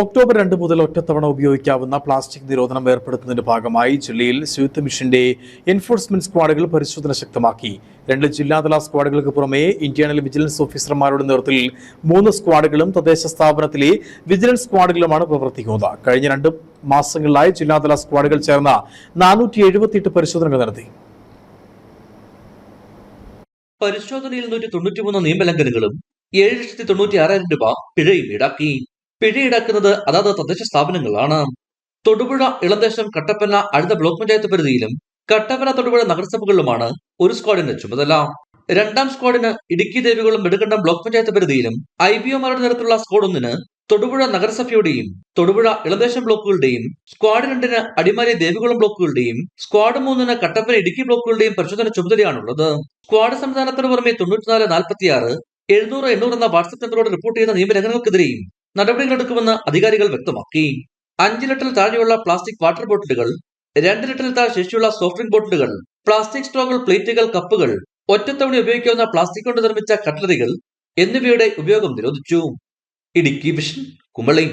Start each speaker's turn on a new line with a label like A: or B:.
A: October രണ്ട് മുതൽ ഒറ്റത്തവണ ഉപയോഗിക്കാവുന്ന പ്ലാസ്റ്റിക് നിരോധനം ഏർപ്പെടുത്തുന്നതിന്റെ ഭാഗമായി ജില്ലയിൽ ശുചിത്വ മിഷന്റെ എൻഫോഴ്സ്മെന്റ് സ്ക്വാഡുകൾ പരിശോധന ശക്തമാക്കി. രണ്ട് ജില്ലാതല സ്ക്വാഡുകൾക്ക് പുറമെ ഇന്റേണൽ വിജിലൻസ് ഓഫീസർമാരുടെ നേതൃത്വത്തിൽ മൂന്ന് സ്ക്വാഡുകളും തദ്ദേശ സ്ഥാപനത്തിലെ വിജിലൻസ് സ്ക്വാഡുകളുമാണ് പ്രവർത്തിക്കുന്നത്. കഴിഞ്ഞ രണ്ട് മാസങ്ങളിലായി ജില്ലാതല സ്ക്വാഡുകൾ ചേർന്ന നാനൂറ്റി എഴുപത്തിയെട്ട് പരിശോധനകൾ നടത്തി.
B: പരിശോധനയിൽ നൂറ്റി തൊണ്ണൂറ്റിമൂന്ന് നിയമലംഘനങ്ങളും ഏഴ് ലക്ഷത്തി തൊണ്ണൂറ്റി ആറായിരം രൂപ പിഴയും ഈടാക്കി. പിഴ ഈടാക്കുന്നത് അതാത് തദ്ദേശ സ്ഥാപനങ്ങളാണ്. തൊടുപുഴ ഇളന്തേശം കട്ടപ്പന അടുത്ത ബ്ലോക്ക് പഞ്ചായത്ത് പരിധിയിലും കട്ടപ്പന തൊടുപുഴ നഗരസഭകളിലുമാണ് ഒരു സ്ക്വാഡിന്റെ ചുമതല. രണ്ടാം സ്ക്വാഡിന് ഇടുക്കി ദേവികുളം നെടുകണ്ടം ബ്ലോക്ക് പഞ്ചായത്ത് പരിധിയിലും ഐ ബി ഒമാരുടെ നേതൃത്വത്തിലുള്ള സ്ക്വാഡ് ഒന്നിന് തൊടുപുഴ നഗരസഭയുടെയും തൊടുപുഴ ഇളന്തേശം ബ്ലോക്കുകളുടെയും സ്ക്വാഡ് രണ്ടിന് അടിമാലി ദേവികുളം ബ്ലോക്കുകളുടെയും സ്ക്വാഡ് മൂന്നിന് കട്ടപ്പന ഇടുക്കി ബ്ലോക്കുകളുടെയും പരിശോധന ചുമതലയാണുള്ളത്. സ്ക്വാഡ് സംവിധാനത്തിന് പുറമെ തൊണ്ണൂറ്റിനാല് നാൽപ്പത്തിയാറ് എഴുന്നൂറ് എണ്ണൂറ് എന്ന വാട്സ്ആപ്പ് നമ്പറോട് റിപ്പോർട്ട് ചെയ്യുന്ന നിയമലംഘനങ്ങൾക്കെതിരെയും നടപടികളെടുക്കുമെന്ന് അധികാരികൾ വ്യക്തമാക്കി. അഞ്ച് ലിറ്ററിൽ താഴെയുള്ള പ്ലാസ്റ്റിക് വാട്ടർ ബോട്ടിലുകൾ രണ്ട് ലിറ്ററിൽ താഴെ ശേഷിയുള്ള സോഫ്റ്റ് ഡ്രിങ്ക് ബോട്ടിലുകൾ പ്ലാസ്റ്റിക് സ്ട്രോകൾ പ്ലേറ്റുകൾ കപ്പുകൾ ഒറ്റത്തവണ ഉപയോഗിക്കാവുന്ന പ്ലാസ്റ്റിക് കൊണ്ട് നിർമ്മിച്ച കട്ട്ലറികൾ എന്നിവയുടെ ഉപയോഗം നിരോധിച്ചു. ഇടുക്കി വിഷൻ കുമളി.